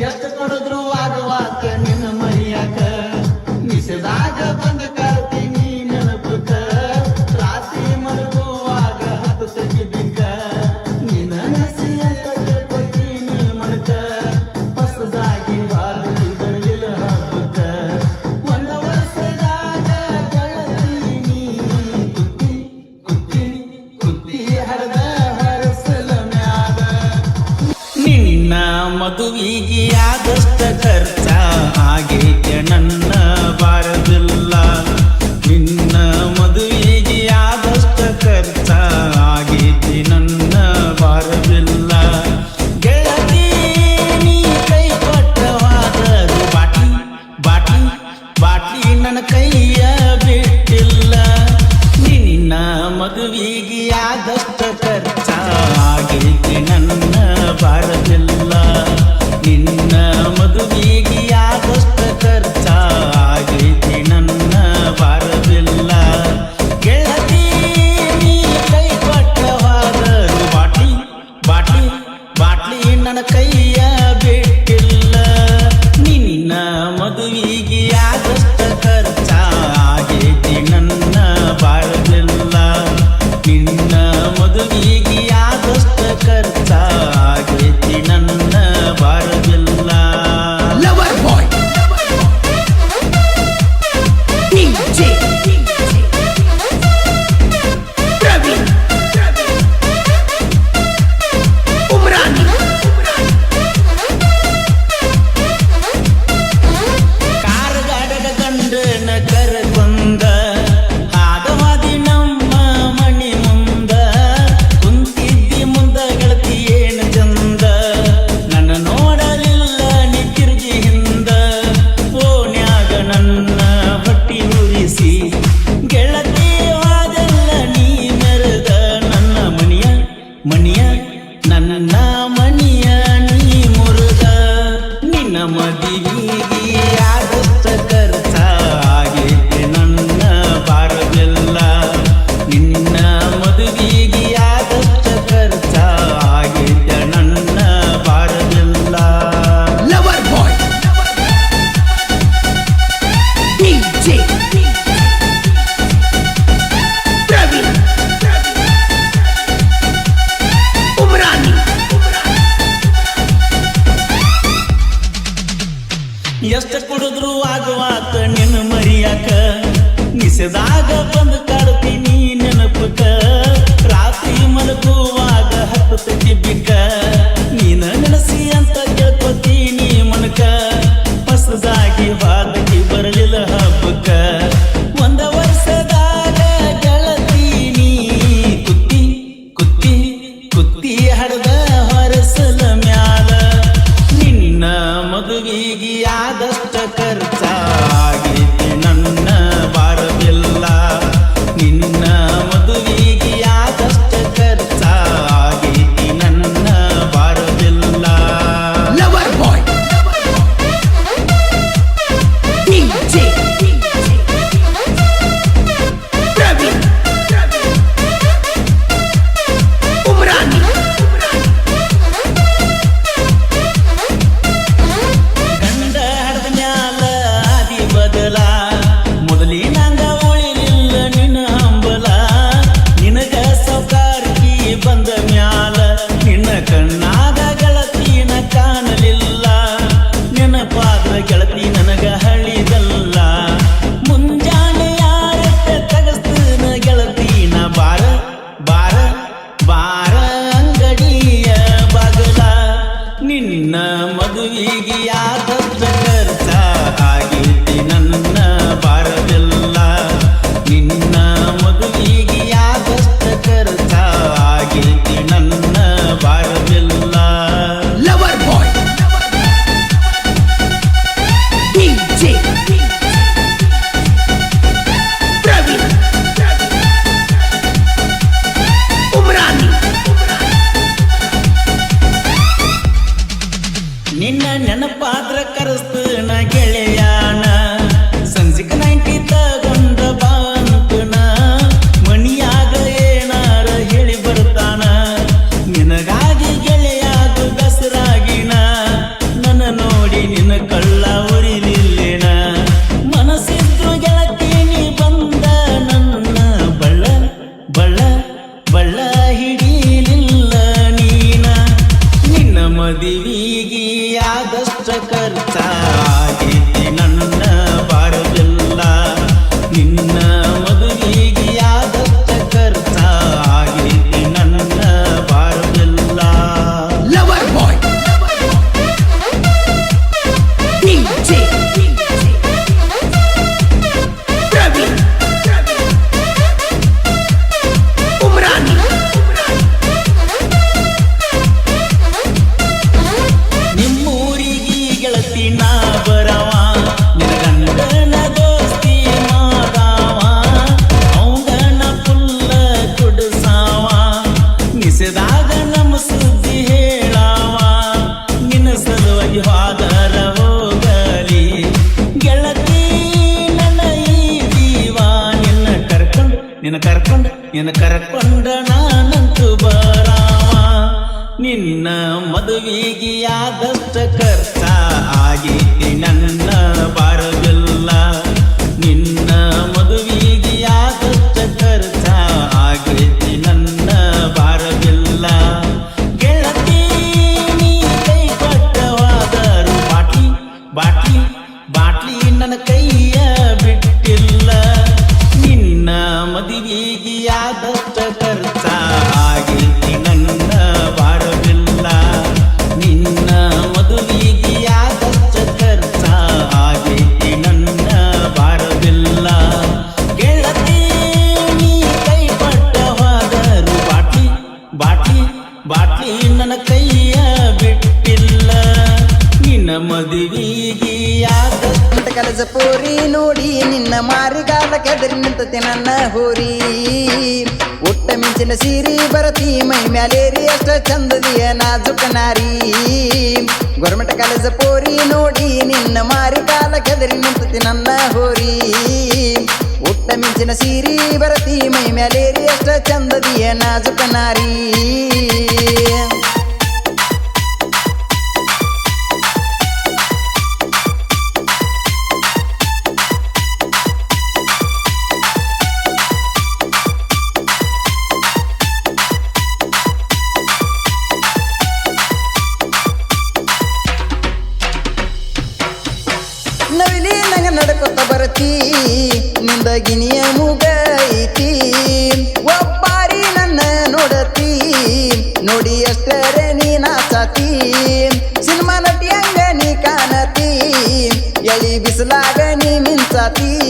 ಎಷ್ಟು ಕೊಡಿದ್ರು ಆಗುವಾಗ ನಿನ್ನ ಮರಿಯಾಕ? ಮಿಸದಾಗ ನಿನ್ನ ಮದುವಿಗೆ ಆದಷ್ಟ ಖರ್ಚ ಆಗೈತೆ ನನ್ನ ಬಾರದು मीगी याद कर ಎಷ್ಟ ಕುಡಿದ್ರು ಆಗುವಾತ ನಿನ್ನ ಮರಿಯಾಕ. ನಿಸದಾಗ ಬಂದು ಕಾಡ್ತೀನಿ ನೆನಪುಕ. ರಾತ್ರಿ ಮಲಗುವಾಗ ಹತ್ತತಿ ಬಿಕ್ಕ. ನೀನ ನೆನಸಿ ಅಂತ ಕೇಳ್ಕೊತೀನಿ ಮನಕ. ಹೊಸದಾಗಿ ಬಾದಕಿ ಬರಲಿಲ್ಲ ಹಬ್ಬಕ್ಕ. ನಿನ್ನ ಕರ್ಕೊಂಡ ನಿನ್ನ ಕರ್ಕೊಂಡ ನಾನಂತೂ ಬರಾಮ ನಿನ್ನ ಮದುವೆಗೆ ಆದಷ್ಟ ಕರ್ತ ಆಗಿದ್ದೆ ನನ್ನ ಮದುವೆಗೆ ಆದಷ್ಟ ಖರ್ಚ ಆಗೈತಿ ನನ್ನ ಬಾರವಿಲ್ಲ ನಿನ್ನ ಮದುವಿಗೆಯಾದಷ್ಟ ಖರ್ಚ ಆಗೈತಿ ನನ್ನ ಬಾರವಿಲ್ಲ ಗೆಳತಿ, ನೀ ಕೈ ಪಟ್ಟ ಹೋದರು ಬಾಟ್ಲಿ ಬಾಟ್ಲಿ ಬಾಟ್ಲಿ ನನ್ನ ಕೈಯ ಬಿಟ್ಟಿಲ್ಲ. ನಿನ್ನ ಮದುವೆಗೆ ಕೆಲಸ ಪೋರಿ ನೋಡಿ ನಿನ್ನ ಮಾರಿಗಾಲ ಕೆದರಿ ನಿಂತತೆ ನನ್ನ ಹೋರಿ. ಉಟ್ಟ ಮಿಂಚಿನ ಸೀರಿ ಬರತಿ, ಮೈ ಮ್ಯಾಲೇರಿ ಅಷ್ಟ ಚಂದದಿಯ ನಾಜುಕ ನಾರಿ. ಗೌರ್ಮೆಂಟ್ ಕಾಲೇಜ ಪೋರಿ ನೋಡಿ ನಿನ್ನ ಮಾರಿಗಾಲ ಕೆದರಿ ನಿಂತತಿ ನನ್ನ ಹೋರಿ. ಉಟ್ಟ ಮಿಂಚಿನ ಸೀರಿ ಬರತಿ, ಮೈ ಮ್ಯಾಲೇರಿ ಅಷ್ಟ ಚಂದದಿಯ ನಾಜುಕ ನಾರಿ. ನಿಂದ ಮುಗೈತಿ. ಒಬ್ಬಾರಿ ನನ್ನ ನೋಡತಿ. ನೋಡಿ ಅಷ್ಟರೇ ನೀ ನಾಚಾತಿ ಸಿನಿಮಾ ನಟಿಯಂಗ ನೀ ಕಾಣತಿ. ಎಳಿ ಬಿಸಿಲಾಗ ನೀ ಮನಸ್ಸ